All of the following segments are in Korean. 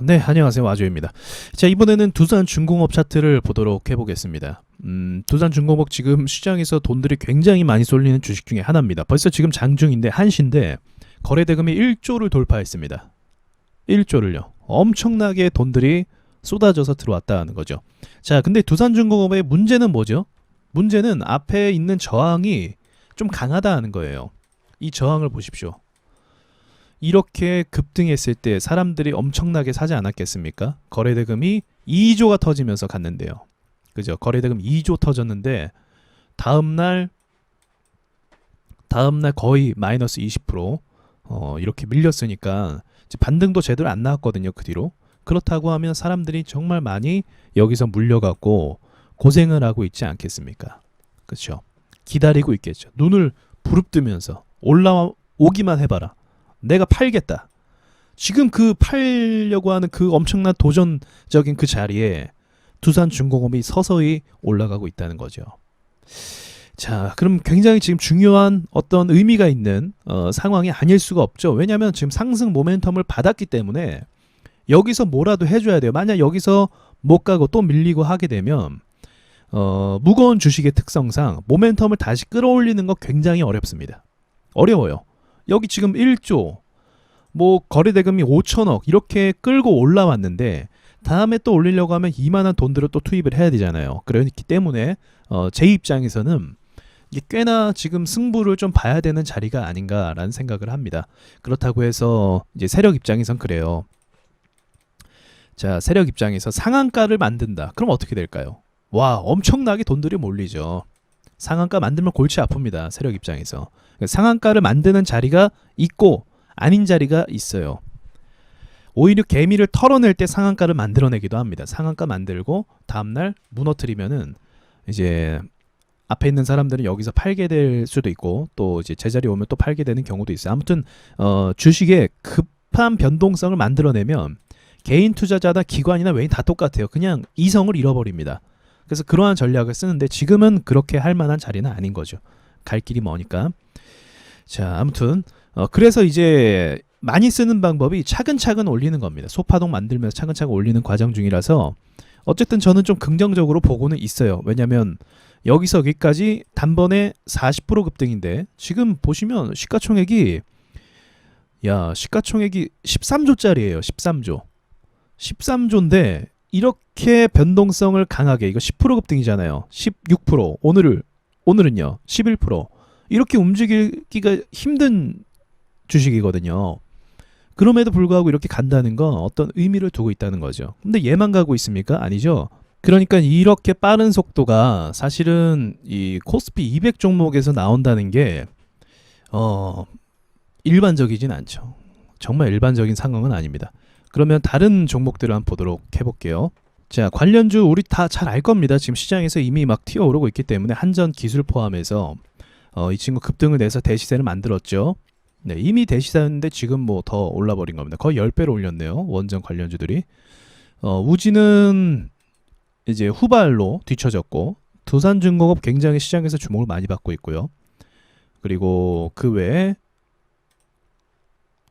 네, 안녕하세요. 와주입니다. 자, 이번에는 두산 중공업 차트를 보도록 해보겠습니다. 음, 두산 중공업 지금 시장에서 돈들이 굉장히 많이 쏠리는 주식 중에 하나입니다. 벌써 지금 장중인데 한시인데 거래 대금이 1조를 돌파했습니다. 1조를요. 엄청나게 돈들이 쏟아져서 들어왔다는 거죠. 자, 근데 두산 중공업의 문제는 뭐죠? 문제는 앞에 있는 저항이 좀 강하다는 거예요. 이 저항을 보십시오. 이렇게 급등했을 때 사람들이 엄청나게 사지 않았겠습니까? 거래대금이 2조가 터지면서 갔는데요. 그죠? 거래대금 2조 터졌는데 다음 날 다음 날 거의 마이너스 20% 어, 이렇게 밀렸으니까 반등도 제대로 안 나왔거든요. 그 뒤로. 그렇다고 하면 사람들이 정말 많이 여기서 물려갖고 고생을 하고 있지 않겠습니까? 그렇죠? 기다리고 있겠죠. 눈을 부릅뜨면서 올라오기만 해봐라. 내가 팔겠다. 지금 그 팔려고 하는 그 엄청난 도전적인 그 자리에 두산 중공업이 서서히 올라가고 있다는 거죠. 자, 그럼 굉장히 지금 중요한 어떤 의미가 있는 어, 상황이 아닐 수가 없죠. 왜냐하면 지금 상승 모멘텀을 받았기 때문에 여기서 뭐라도 해줘야 돼요. 만약 여기서 못 가고 또 밀리고 하게 되면 어, 무거운 주식의 특성상 모멘텀을 다시 끌어올리는 거 굉장히 어렵습니다. 어려워요. 여기 지금 1조, 뭐 거래 대금이 5천억 이렇게 끌고 올라왔는데 다음에 또 올리려고 하면 이만한 돈들을 또 투입을 해야 되잖아요. 그렇기 때문에 어, 제 입장에서는 이게 꽤나 지금 승부를 좀 봐야 되는 자리가 아닌가라는 생각을 합니다. 그렇다고 해서 이제 세력 입장에선 그래요. 자, 세력 입장에서 상한가를 만든다. 그럼 어떻게 될까요? 와, 엄청나게 돈들이 몰리죠. 상한가 만들면 골치 아픕니다. 세력 입장에서. 상한가를 만드는 자리가 있고 아닌 자리가 있어요. 오히려 개미를 털어낼 때 상한가를 만들어내기도 합니다. 상한가 만들고 다음날 무너뜨리면은 이제 앞에 있는 사람들은 여기서 팔게 될 수도 있고 또 이제 제자리 오면 또 팔게 되는 경우도 있어요. 아무튼 어, 주식의 급한 변동성을 만들어내면 개인 투자자나 기관이나 외인 다 똑같아요. 그냥 이성을 잃어버립니다. 그래서 그러한 전략을 쓰는데 지금은 그렇게 할 만한 자리는 아닌 거죠. 갈 길이 머니까. 자, 아무튼 어, 그래서 이제 많이 쓰는 방법이 차근차근 올리는 겁니다. 소파동 만들면서 차근차근 올리는 과정 중이라서 어쨌든 저는 좀 긍정적으로 보고는 있어요. 왜냐면 여기서 여기까지 단번에 40% 급등인데 지금 보시면 시가총액이 야 시가총액이 13조짜리예요. 13조. 13조인데 이렇게 변동성을 강하게 이거 10% 급등이잖아요. 16% 오늘을 오늘은요 11% 이렇게 움직이기가 힘든 주식이거든요. 그럼에도 불구하고 이렇게 간다는 건 어떤 의미를 두고 있다는 거죠. 근데 얘만 가고 있습니까? 아니죠. 그러니까 이렇게 빠른 속도가 사실은 이 코스피 200 종목에서 나온다는 게 어, 일반적이진 않죠. 정말 일반적인 상황은 아닙니다. 그러면 다른 종목들을 한번 보도록 해볼게요. 자, 관련주 우리 다 잘 알 겁니다. 지금 시장에서 이미 막 튀어오르고 있기 때문에 한전 기술 포함해서 어, 이 친구 급등을 내서 대시세를 만들었죠. 네, 이미 대시세였는데 지금 뭐 더 올라버린 겁니다. 거의 10배로 올렸네요. 원전 관련주들이. 어, 우지는 이제 후발로 뒤쳐졌고 두산중공업 굉장히 시장에서 주목을 많이 받고 있고요. 그리고 그 외에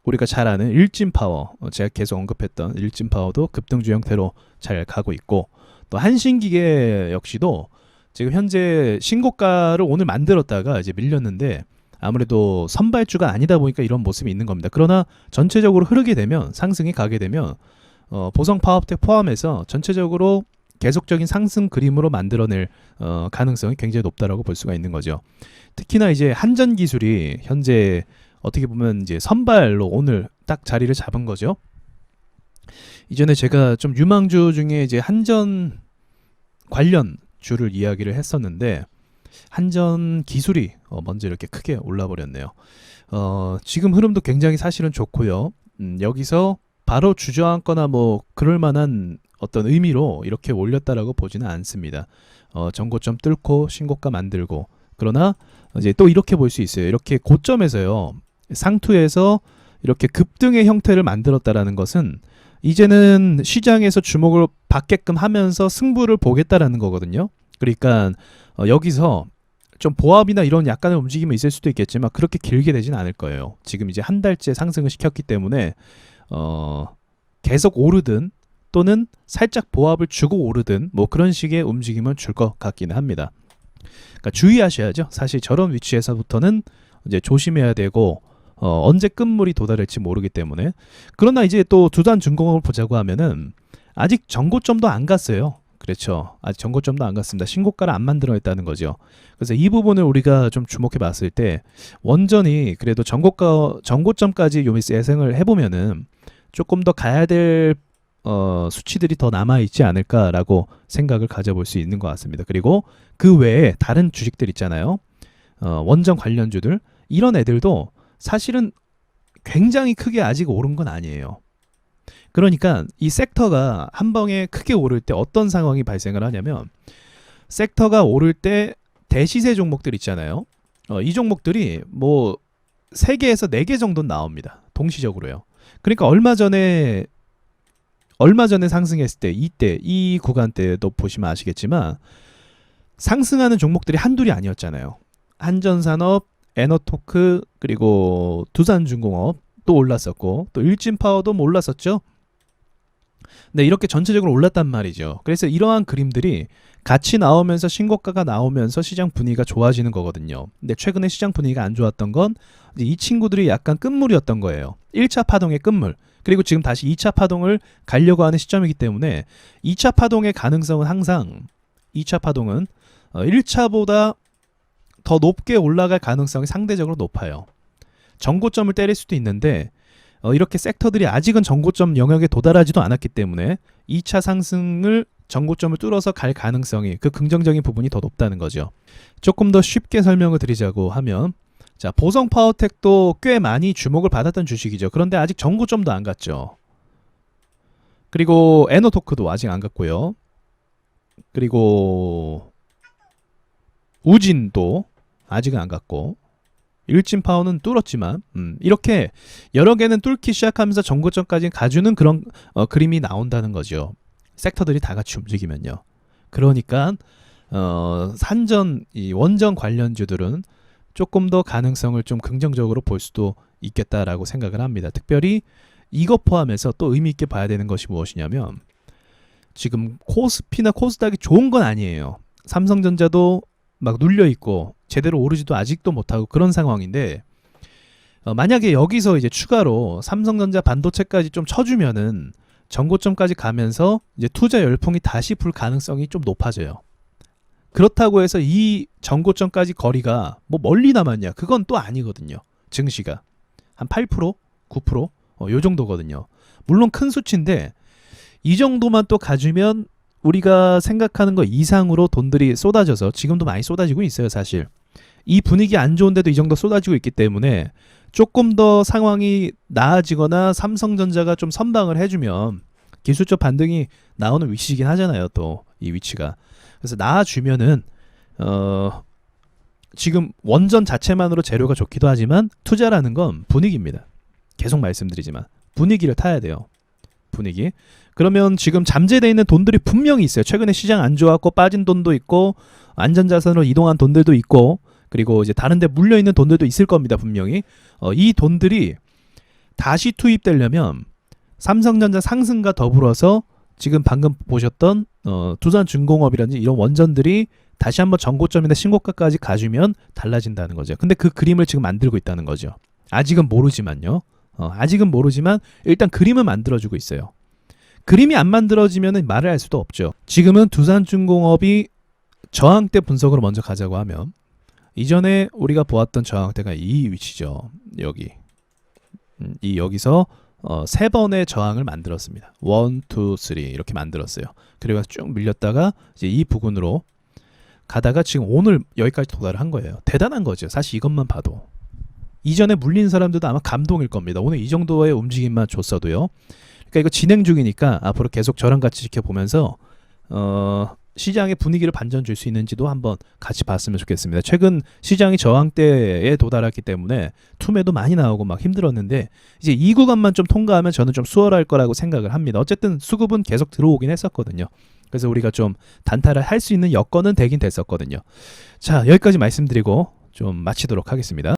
우리가 잘 아는 일진 파워 어, 제가 계속 언급했던 일진 파워도 급등주 형태로 잘 가고 있고 또 한신기계 역시도 지금 현재 신고가를 오늘 만들었다가 이제 밀렸는데 아무래도 선발주가 아니다 보니까 이런 모습이 있는 겁니다. 그러나 전체적으로 흐르게 되면 상승이 가게 되면 어, 보성 파업텍 포함해서 전체적으로 계속적인 상승 그림으로 만들어낼 어, 가능성이 굉장히 높다라고 볼 수가 있는 거죠. 특히나 이제 한전 기술이 현재 어떻게 보면 이제 선발로 오늘 딱 자리를 잡은 거죠. 이전에 제가 좀 유망주 중에 이제 한전 관련 주를 이야기를 했었는데 한전 기술이 어, 먼저 이렇게 크게 올라 버렸네요. 어, 지금 흐름도 굉장히 사실은 좋고요. 음, 여기서 바로 주저앉거나 뭐 그럴 만한 어떤 의미로 이렇게 올렸다라고 보지는 않습니다. 어, 전고점 뚫고 신고가 만들고 그러나 이제 또 이렇게 볼 수 있어요. 이렇게 고점에서요. 상투에서 이렇게 급등의 형태를 만들었다라는 것은 이제는 시장에서 주목을 받게끔 하면서 승부를 보겠다라는 거거든요. 그러니까 어, 여기서 좀 보합이나 이런 약간의 움직임이 있을 수도 있겠지만 그렇게 길게 되진 않을 거예요. 지금 이제 한 달째 상승을 시켰기 때문에 어 계속 오르든 또는 살짝 보합을 주고 오르든 뭐 그런 식의 움직임을 줄것 같기는 합니다. 그러니까 주의하셔야죠. 사실 저런 위치에서부터는 이제 조심해야 되고 어, 언제 끝물이 도달할지 모르기 때문에 그러나 이제 또 두단 중공업을 보자고 하면은 아직 정고점도 안 갔어요. 그렇죠. 아직 정고점도 안 갔습니다. 신고가를 안 만들어냈다는 거죠. 그래서 이 부분을 우리가 좀 주목해 봤을 때 원전이 그래도 정고가 정고점까지 요미스 예상을 해보면은 조금 더 가야 될 어, 수치들이 더 남아 있지 않을까라고 생각을 가져볼 수 있는 것 같습니다. 그리고 그 외에 다른 주식들 있잖아요. 어, 원전 관련주들 이런 애들도 사실은 굉장히 크게 아직 오른 건 아니에요. 그러니까 이 섹터가 한 방에 크게 오를 때 어떤 상황이 발생을 하냐면 섹터가 오를 때 대시세 종목들 있잖아요. 어, 이 종목들이 뭐 3개에서 4개 정도 나옵니다. 동시적으로요. 그러니까 얼마 전에 얼마 전에 상승했을 때 이때 이 구간대도 보시면 아시겠지만 상승하는 종목들이 한둘이 아니었잖아요. 한전산업, 에너토크 그리고 두산중공업 또 올랐었고 또 일진파워도 뭐 올랐었죠. 네, 이렇게 전체적으로 올랐단 말이죠. 그래서 이러한 그림들이 같이 나오면서 신고가가 나오면서 시장 분위기가 좋아지는 거거든요. 근데 최근에 시장 분위기가 안 좋았던 건 이 친구들이 약간 끝물이었던 거예요. 1차 파동의 끝물. 그리고 지금 다시 2차 파동을 가려고 하는 시점이기 때문에 2차 파동의 가능성은 항상 2차 파동은 1차보다 더 높게 올라갈 가능성이 상대적으로 높아요. 정고점을 때릴 수도 있는데 어, 이렇게 섹터들이 아직은 정고점 영역에 도달하지도 않았기 때문에 2차 상승을 정고점을 뚫어서 갈 가능성이 그 긍정적인 부분이 더 높다는 거죠. 조금 더 쉽게 설명을 드리자고 하면 자 보성 파워텍도 꽤 많이 주목을 받았던 주식이죠. 그런데 아직 정고점도 안 갔죠. 그리고 에너토크도 아직 안 갔고요. 그리고 우진도 아직은 안 갔고 일진 파워는 뚫었지만 음, 이렇게 여러 개는 뚫기 시작하면서 정고점까지 가주는 그런 어, 그림이 나온다는 거죠. 섹터들이 다 같이 움직이면요. 그러니까 어, 산전 이 원전 관련주들은 조금 더 가능성을 좀 긍정적으로 볼 수도 있겠다라고 생각을 합니다. 특별히 이것 포함해서 또 의미 있게 봐야 되는 것이 무엇이냐면 지금 코스피나 코스닥이 좋은 건 아니에요. 삼성전자도 막 눌려 있고 제대로 오르지도 아직도 못하고 그런 상황인데 어, 만약에 여기서 이제 추가로 삼성전자 반도체까지 좀 쳐주면은 전고점까지 가면서 이제 투자 열풍이 다시 불 가능성이 좀 높아져요. 그렇다고 해서 이 전고점까지 거리가 뭐 멀리 남았냐? 그건 또 아니거든요. 증시가 한 8%, 9%, 어, 요 정도거든요. 물론 큰 수치인데 이 정도만 또 가주면 우리가 생각하는 것 이상으로 돈들이 쏟아져서 지금도 많이 쏟아지고 있어요, 사실. 이 분위기 안 좋은데도 이 정도 쏟아지고 있기 때문에 조금 더 상황이 나아지거나 삼성전자가 좀 선방을 해주면 기술적 반등이 나오는 위치이긴 하잖아요, 또 이 위치가. 그래서 나아주면은 어 지금 원전 자체만으로 재료가 좋기도 하지만 투자라는 건 분위기입니다. 계속 말씀드리지만 분위기를 타야 돼요. 분위기. 그러면 지금 잠재돼 있는 돈들이 분명히 있어요. 최근에 시장 안 좋았고 빠진 돈도 있고 안전자산으로 이동한 돈들도 있고 그리고 이제 다른데 물려 있는 돈들도 있을 겁니다. 분명히 어, 이 돈들이 다시 투입되려면 삼성전자 상승과 더불어서 지금 방금 보셨던 어, 두산중공업이라든지 이런 원전들이 다시 한번 전고점이나 신고가까지 가주면 달라진다는 거죠. 근데 그 그림을 지금 만들고 있다는 거죠. 아직은 모르지만요. 어, 아직은 모르지만 일단 그림은 만들어주고 있어요. 그림이 안 만들어지면 말을 할 수도 없죠. 지금은 두산중공업이 저항대 분석으로 먼저 가자고 하면 이전에 우리가 보았던 저항대가 이 위치죠. 여기 음, 이 여기서 어, 세 번의 저항을 만들었습니다. 원, 투, 쓰리 이렇게 만들었어요. 그리고 쭉 밀렸다가 이제 이 부근으로 가다가 지금 오늘 여기까지 도달을 한 거예요. 대단한 거죠. 사실 이것만 봐도 이전에 물린 사람들도 아마 감동일 겁니다. 오늘 이 정도의 움직임만 줬어도요. 그러니까 이거 진행 중이니까 앞으로 계속 저랑 같이 지켜보면서 어, 시장의 분위기를 반전 줄 수 있는지도 한번 같이 봤으면 좋겠습니다. 최근 시장이 저항대에 도달했기 때문에 투매도 많이 나오고 막 힘들었는데 이제 이 구간만 좀 통과하면 저는 좀 수월할 거라고 생각을 합니다. 어쨌든 수급은 계속 들어오긴 했었거든요. 그래서 우리가 좀 단타를 할 수 있는 여건은 되긴 됐었거든요. 자, 여기까지 말씀드리고 좀 마치도록 하겠습니다.